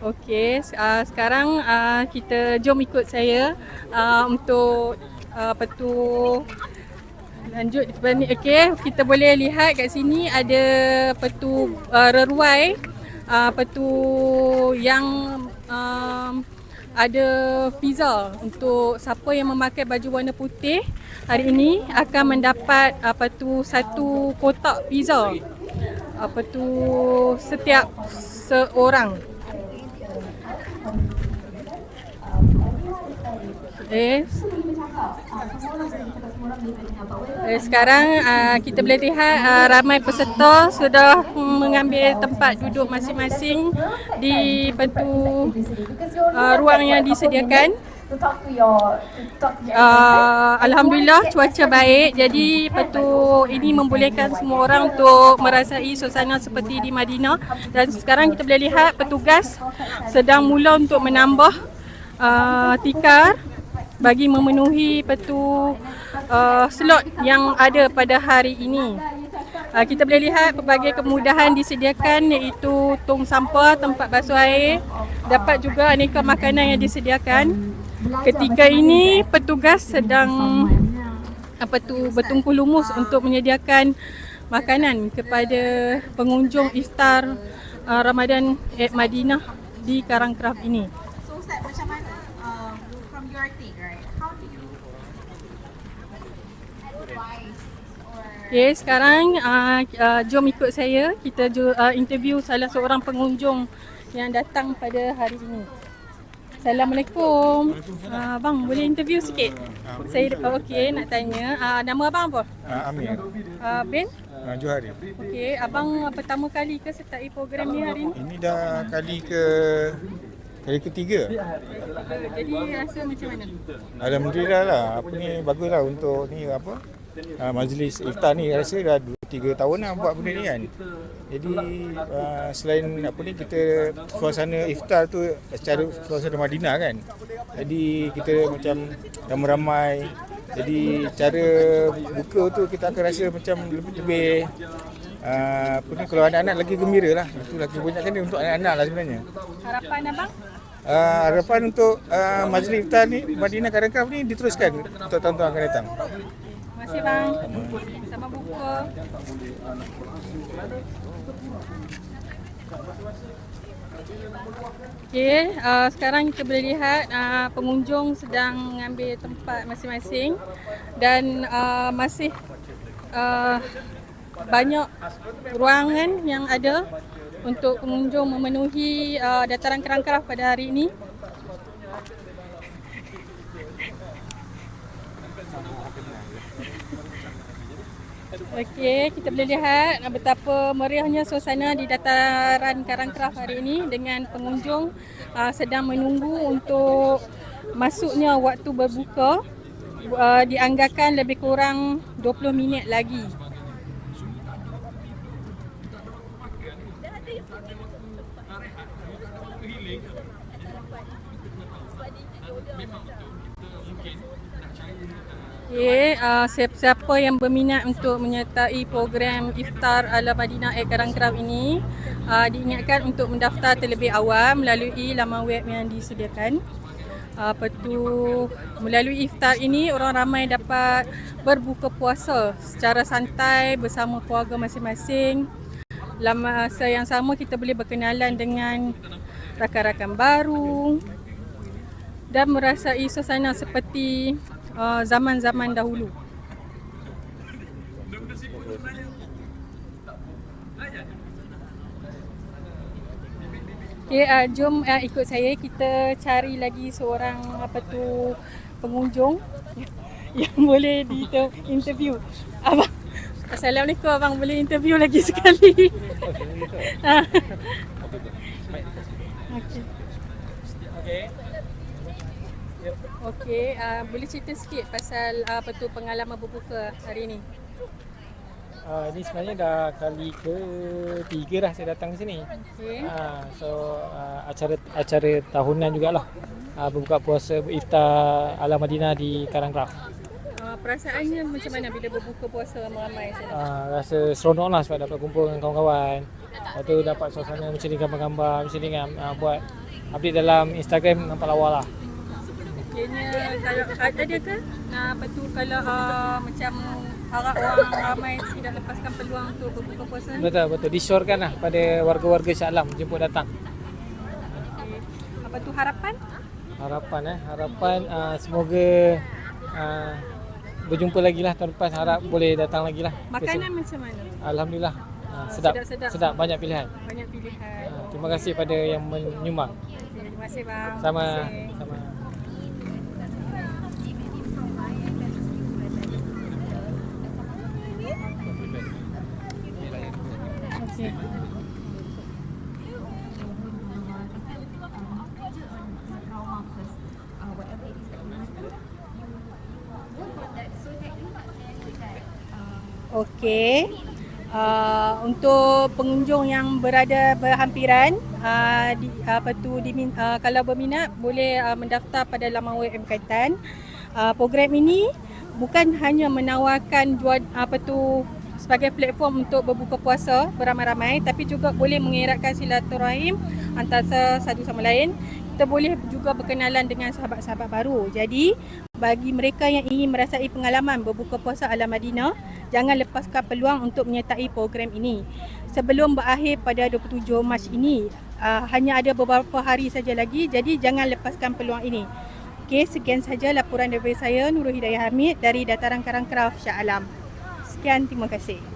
Okey, uh, sekarang uh, kita jom ikut saya uh, untuk uh, apa tu lanjut sebenarnya okey kita boleh lihat kat sini ada apa tu uh, reruai uh, apa tu yang um, ada pizza untuk siapa yang memakai baju warna putih hari ini akan mendapat apa tu satu kotak pizza. Apa tu setiap seorang Eh, eh sekarang uh, kita boleh lihat uh, ramai peserta sudah mengambil tempat duduk masing-masing di pentu uh, ruang yang disediakan. Uh, Alhamdulillah cuaca baik. Jadi petu ini membolehkan semua orang untuk merasai suasana seperti di Madinah. Dan sekarang kita boleh lihat petugas sedang mula untuk menambah uh, tikar bagi memenuhi petu uh, slot yang ada pada hari ini. Uh, kita boleh lihat pelbagai kemudahan disediakan iaitu tong sampah, tempat basuh air, dapat juga aneka makanan yang disediakan. Ketika ini petugas sedang apa tu bertungkus lumus untuk menyediakan makanan kepada pengunjung iftar uh, Ramadan at Madinah di Karangkraf ini. Okay, sekarang uh, uh, jom ikut saya. Kita uh, interview salah seorang pengunjung yang datang pada hari ini. Assalamualaikum. Uh, bang, boleh interview sikit? Saya okey nak tanya, uh, nama abang apa? Uh, Amir, Uh, bin? uh, Johari. Okey, abang pertama kali ke sertai program ni hari ni? Ini dah kali ke kali ketiga. Jadi rasa macam mana? Alhamdulillah lah. Apa ni baguslah untuk ni apa? Uh, majlis iftar ni rasa dah 2 3 tahun lah buat benda ni kan. Jadi uh, selain apa ni kita suasana iftar tu secara suasana Madinah kan. Jadi kita macam ramai-ramai jadi cara buka tu kita akan rasa macam lebih, lebih uh, apa ni kalau anak-anak lagi gembira lah. Itu lagi banyak dia untuk anak-anak lah sebenarnya. Harapan abang? Uh, harapan untuk uh, majlis iftar ni Madinah Karangkaf ni diteruskan untuk tahun-tahun akan datang. Kasih bang. Sama buka. Okey, uh, sekarang kita boleh lihat uh, pengunjung sedang mengambil tempat masing-masing dan uh, masih uh, banyak ruangan yang ada untuk pengunjung memenuhi uh, dataran kerangkraf pada hari ini. Okey, kita boleh lihat betapa meriahnya suasana di dataran Karangkraf hari ini dengan pengunjung uh, sedang menunggu untuk masuknya waktu berbuka uh, dianggarkan lebih kurang 20 minit lagi. Okay, uh, siapa-siapa yang berminat untuk menyertai program Iftar Ala Madinah Air Karangkraf ini uh, diingatkan untuk mendaftar terlebih awal melalui laman web yang disediakan. Uh, apa tu melalui iftar ini orang ramai dapat berbuka puasa secara santai bersama keluarga masing-masing. Dalam masa yang sama kita boleh berkenalan dengan rakan-rakan baru dan merasai suasana seperti uh, zaman-zaman dahulu. Okay, uh, jom uh, ikut saya kita cari lagi seorang apa tu pengunjung yang boleh di interview. Abang Assalamualaikum abang boleh interview lagi sekali. Ah. Okey. Okey, uh, boleh cerita sikit pasal uh, apa tu pengalaman berbuka hari ni? Uh, ini sebenarnya dah kali ke tiga dah saya datang ke sini. Okey. Uh, so uh, acara acara tahunan jugalah. Uh, berbuka puasa iftar ala Madinah di Karangkraf. Uh, perasaannya macam mana bila berbuka puasa ramai-ramai? Uh, rasa seronok lah sebab dapat kumpul dengan kawan-kawan. Lepas tu dapat suasana macam ni gambar-gambar macam ni kan uh, buat update dalam Instagram nampak lawa lah. Kena kalau ada ke uh, apa tu kalau uh, macam harap orang ramai tidak lepaskan peluang untuk berbuka puasa. Betul betul disyorkan lah pada warga-warga Shah Alam jemput datang. Okey. Apa tu harapan? Harapan eh harapan uh, semoga uh, berjumpa lagi lah tahun depan harap boleh datang lagi lah. Makanan sini. macam mana? Alhamdulillah uh, sedap, sedap-sedap. sedap banyak pilihan. Banyak pilihan. Uh, terima kasih pada yang menyumbang. Terima kasih bang. Sama Terima kasih. sama. Okey. Okey. Uh, untuk pengunjung yang berada berhampiran uh, di, apa tu di, uh, kalau berminat boleh uh, mendaftar pada laman web MKTan. Uh, program ini bukan hanya menawarkan jual apa tu sebagai platform untuk berbuka puasa beramai-ramai tapi juga boleh mengeratkan silaturahim antara satu sama lain. Kita boleh juga berkenalan dengan sahabat-sahabat baru. Jadi bagi mereka yang ingin merasai pengalaman berbuka puasa ala Madinah, jangan lepaskan peluang untuk menyertai program ini. Sebelum berakhir pada 27 Mac ini, uh, hanya ada beberapa hari saja lagi jadi jangan lepaskan peluang ini. Okey, sekian saja laporan daripada saya Nurul Hidayah Hamid dari Dataran Karangkraf Shah Alam. Sekian, terima kasih.